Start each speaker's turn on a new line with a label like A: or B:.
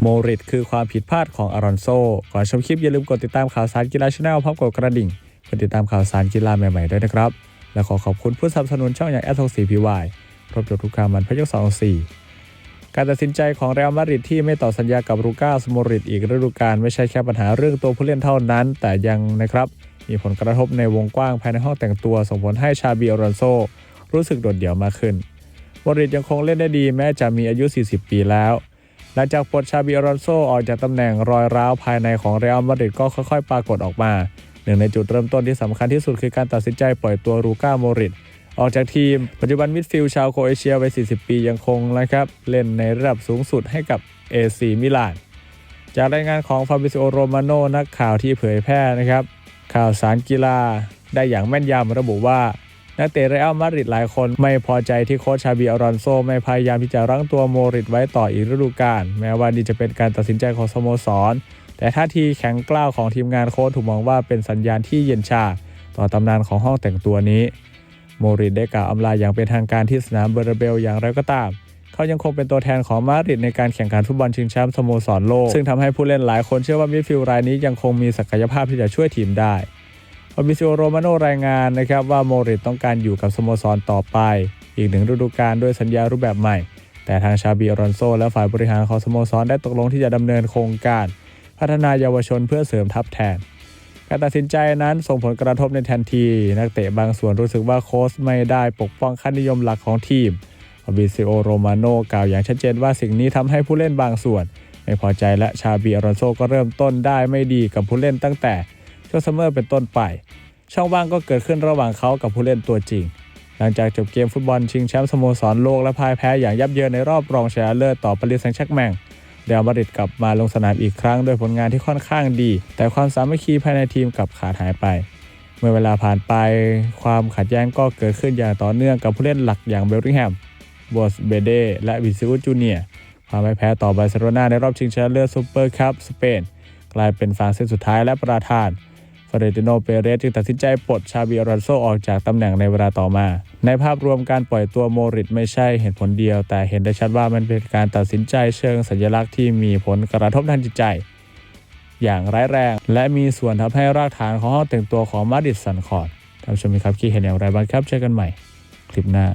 A: โมริดคือความผิดพลาดของอารอนโซ ก่อนชมคลิปอย่าลืมกดติดตามข่าวสารกีฬาช n แนลพร้อมกดกระดิ่งเพื่อติดตามข่าวสารกีฬาใหม่ๆด้วยนะครับ และขอขอบคุณผู้สนับสนุนช่องอย่างแอสโซซีพีวายครบจบทุกข่าวมันพยกสองสี่การตัดสินใจของเรอัลมาดริดที่ไม่ต่อสัญญากับลูก้าสโมริดอีกฤดูกาลไม่ใช่แค่ปัญหาเรื่องตัวผู้เล่นเท่านั้น แต่ยังนะครับมีผลกระทบในวงกว้างภายในห้องแต่งตัวส่งผลให้ชาบีอรอนโซรู้สึกโดดเดี่ยวมากขึ้นโมริดยังคงเล่นได้ดีแม้จะมีอายุ 40 ปีแล้ว หลังจากปลดชาบีอรอนโซออกจากตำแหน่งรอยร้าวภายในของเรอัลมาดริดก็ค่อยๆ ปรากฏออกมาหนึ่งในจุดเริ่มต้นที่สำคัญที่สุดคือการตัดสินใจปล่อยตัวลูก้าโมริดออกจากทีม ปัจจุบันมิดฟิลด์ชาวโคเอเชียวัย 40 ปียังคงนะครับเล่นในระดับสูงสุดให้กับ AC มิลานจากรายงานของฟาบิซิโอโรมาโนนักข่าวที่เผยแพร่นะครับข่าวสารกีฬาได้อย่างแม่นยำระบุว่า นักเตะเรอัลมาดริดหลายคนไม่พอใจที่โค้ชชาบีอารอนโซไม่พยายามที่จะรั้งตัวโมริดไว้ต่ออีกฤดูกาลแม้ว่านี่จะเป็นการตัดสินใจของสโมสร แต่ท่าทีแข็งกล้าวของทีมงานโค้ชถูกมองว่าเป็นสัญญาณที่เย็นชา ต่อตำนานของห้องแต่งตัวนี้ โมริดได้กล่าวอำลาอย่างเป็นทางการที่สนามเบอร์เบลอย่างไรก็ตามเขายังคงเป็นตัวแทนของมาดริดในการแข่งขันฟุตบอลชิงแชมป์สโมสรโลก ซึ่งทำให้ผู้เล่นหลายคนเชื่อว่ามิดฟิลด์รายนี้ยังคงมีศักยภาพที่จะช่วยทีมได้ ฟาบิซิโอโรมาโนรายงานนะครับว่าโมริดต้องการอยู่กับสโมสรต่อไป อีกหนึ่งฤดูกาลด้วยสัญญารูปแบบใหม่ แต่ทางชาบีอรอนโซและฝ่ายบริหารของสโมสรได้ตกลงที่จะดำเนินโครงการ พัฒนาเยาวชนเพื่อเสริมทัพแทน การตัดสินใจนั้นส่งผลกระทบในทันที นักเตะบางส่วนรู้สึกว่าโค้ชไม่ได้ปกป้องค่านิยมหลักของทีมฟาบิซิโอโรมาโนกล่าวอย่างชัดเจนว่าสิ่งนี้ทำให้ผู้เล่นบางส่วน ไม่พอใจและชาบีอรอนโซก็เริ่มต้นได้ไม่ดีกับผู้เล่นตั้งแต่ ช่วงซัมเมอร์เป็นต้นไป ช่องว่างก็เกิดขึ้นระหว่างเขากับผู้เล่นตัวจริง หลังจากจบเกมฟุตบอลชิงแชมป์สโมสรโลกและพ่ายแพ้อย่างยับเยินในรอบรองชนะเลิศต่อปารีสแซงต์แชร์กแมงเรอัลมาริดกลับมาลงสนามอีกครั้งด้วยผลงานที่ค่อนข้างดี แต่ความสามัคคีภายในทีมกลับขาดหายไป เมื่อเวลาผ่านไป ความขัดแย้งก็เกิดขึ้นอย่างต่อเนื่องกับผู้เล่นหลักอย่างเบลลิงแฮมบอสเบเดและวิซิอุจูเนียความไม่แพ้ต่อบาร์เซโลนาในรอบชิงชนะเลิศซูเปอร์คัพสเปนกลายเป็นฟางเส้นสุดท้ายและประธาน เฟเรติโนเปเรสจึงตัดสินใจปลดชาบีอรอนโซออกจากตำแหน่งในเวลาต่อมา ในภาพรวมการปล่อยตัวโมริดไม่ใช่เหตุผลเดียว แต่เห็นได้ชัดว่ามันเป็นการตัดสินใจเชิงสัญลักษณ์ที่มีผลกระทบทางจิตใจ อย่างร้ายแรง และมีส่วนทำให้รากฐานของห้องแต่งตัวของมาดริสันคอร์ดท่านผู้ชมมีครับคิดเห็นอย่างไรบ้างครับเจอกันใหม่ คลิปหน้า